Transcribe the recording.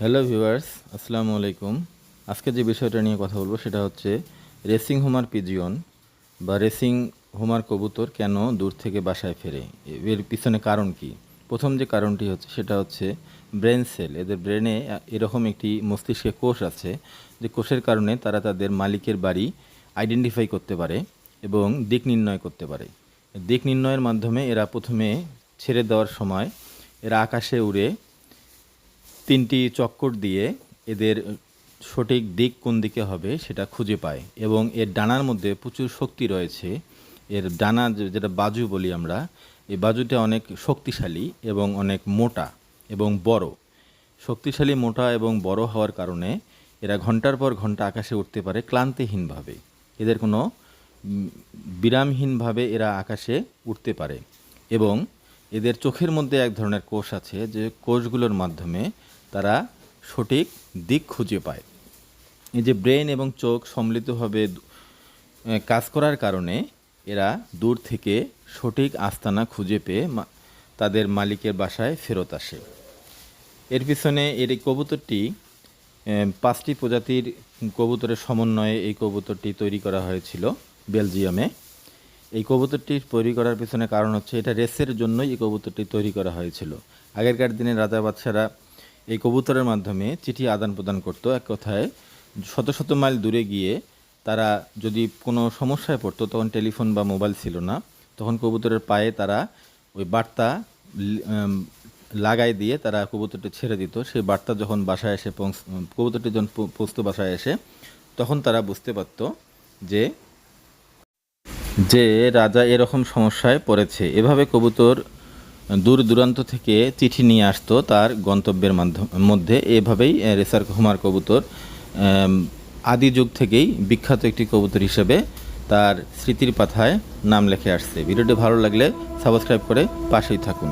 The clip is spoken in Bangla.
হ্যালো ভিউয়ার্স, আসসালামু আলাইকুম। আজকে যে বিষয়টা নিয়ে কথা বলব সেটা হচ্ছে রেসিং হোমার পিজিয়ন বা রেসিং হোমার কবুতর কেন দূর থেকে বাসায় ফেরে? এর পিছনে কারণ কি? প্রথম যে কারণটি হচ্ছে সেটা হচ্ছে ব্রেন সেল। এদের ব্রেনে এরকম একটি মস্তিষ্কে কোষ আছে যে কোষের কারণে তারা তাদের মালিকের বাড়ি আইডেন্টিফাই করতে পারে এবং দিক নির্ণয় করতে পারে। দিক নির্ণয়ের মাধ্যমে এরা প্রথমে ছেড়ে দেওয়ার সময় এরা আকাশে উড়ে তিনটি চক্কর দিয়ে এদের সঠিক দিক কোন দিকে হবে সেটা খুঁজে পায় এবং এর ডানার মধ্যে প্রচুর শক্তি রয়েছে। এর ডানা যেটা বাজু বলি আমরা, এই বাজুটা অনেক শক্তিশালী এবং অনেক মোটা এবং বড়। শক্তিশালী, মোটা এবং বড় হওয়ার কারণে এরা ঘণ্টার পর ঘণ্টা আকাশে উঠতে পারে ক্লান্তিহীনভাবে। এদের কোনো বিরামহীনভাবে এরা আকাশে উঠতে পারে এবং এদের চোখের মধ্যে এক ধরনের কোষ আছে যে কোষগুলোর মাধ্যমে তারা সঠিক দিক খুঁজে পায়। এই যে ব্রেন এবং চোখ সম্মিলিতভাবে কাজ করার কারণে এরা দূর থেকে সঠিক আস্তানা খুঁজে পেয়ে তাদের মালিকের বাসায় ফেরত আসে। এর পিছনে এর এই কবুতরটি পাঁচটি প্রজাতির কবুতরের সমন্বয়ে এই কবুতরটি তৈরি করা হয়েছিল বেলজিয়ামে। এই কবুতরটি তৈরি করার পিছনে কারণ হচ্ছে এটা রেসের জন্যই এই কবুতরটি তৈরি করা হয়েছিল। আগেরকার দিনে রাজা বাদশারা এই কবুতরের মাধ্যমে চিঠি আদান প্রদান করতো। এক কথায় শত শত মাইল দূরে গিয়ে তারা যদি কোনো সমস্যায় পড়তো, তখন টেলিফোন বা মোবাইল ছিল না। তখন কবুতরের পায়ে তারা ওই বার্তা লাগাই দিয়ে তারা কবুতরটি ছেড়ে দিত। সেই বার্তা যখন বাসায় এসে কবুতরটি যখন পৌ- পৌঁছতো বাসায় এসে, তখন তারা বুঝতে পারতো যে যে রাজা এরকম সমস্যায় পড়েছে। এভাবে কবুতর দূর দূরান্ত থেকে চিঠি নিয়ে আসতো তার গন্তব্যের মধ্যে। এভাবেই রেসার হুমার কবুতর আদি যুগ থেকেই বিখ্যাত একটি কবুতর হিসেবে তার স্মৃতির পাথায় নাম লেখে আসছে। ভিডিওটি ভালো লাগলে সাবস্ক্রাইব করে পাশেই থাকুন।